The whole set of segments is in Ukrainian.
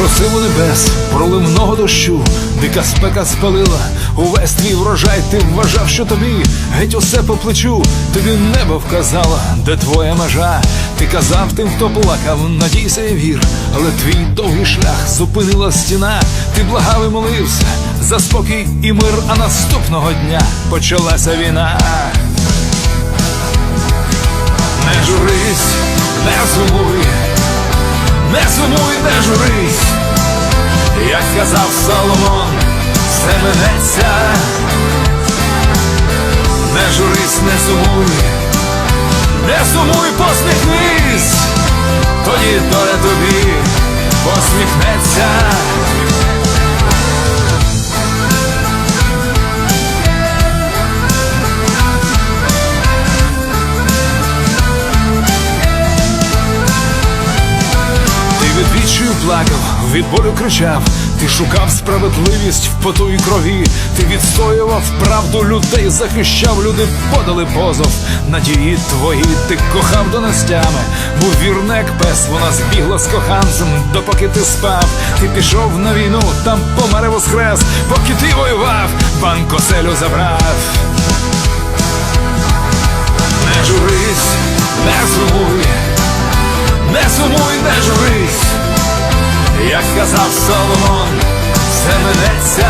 просив у небес проливного дощу, дика спека спалила, увесь твій врожай, ти вважав, що тобі геть усе по плечу, тобі небо вказало, де твоя межа. Ти казав тим, хто плакав, надійся і вір, але твій довгий шлях зупинила стіна, ти благав і молився за спокій і мир, а наступного дня почалася війна. Не журись, не сумуй, не сумуй, не журись, минеться, не журись, не сумуй, не сумуй, посміхнись, тоді доля тобі посміхнеться. Плакав, від болю кричав, ти шукав справедливість в поту і крові, ти відстоював правду людей, захищав, люди подали позов, надії твої, ти кохав до нестями, був вірний, як пес, вона збігла з коханцем, допоки ти спав, ти пішов на війну, там помер воскрес, поки ти воював, банк оселю забрав. Казав Соломон, все минеться,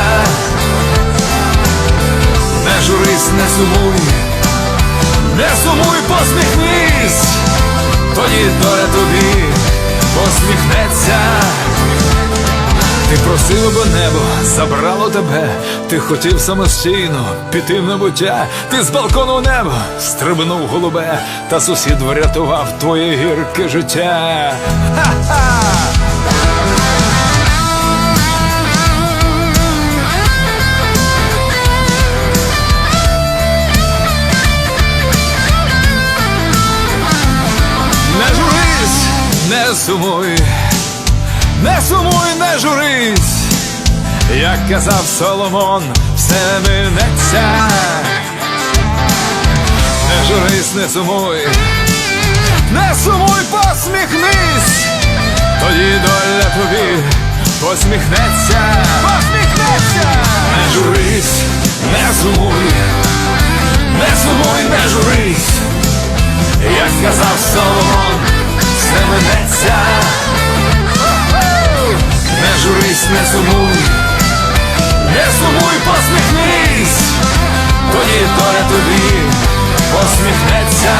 не журись, не сумуй, не сумуй, посміхнись, тоді доля тобі посміхнеться. Ти просив, аби небо забрало тебе, ти хотів самостійно піти в небуття, ти з балкону в небо стрибнув голубе, та сусід врятував твоє гірке життя. Ха-ха! Не сумуй, не сумуй, не журись, як казав Соломон, все минеться. Не журись, не сумуй, не сумуй, посміхнись, тоді доля тобі посміхнеться, посміхнеться, не журись, не сумуй, не сумуй, не журись. Не сумуй, не сумуй, посміхнись, тоді доля тобі посміхнеться.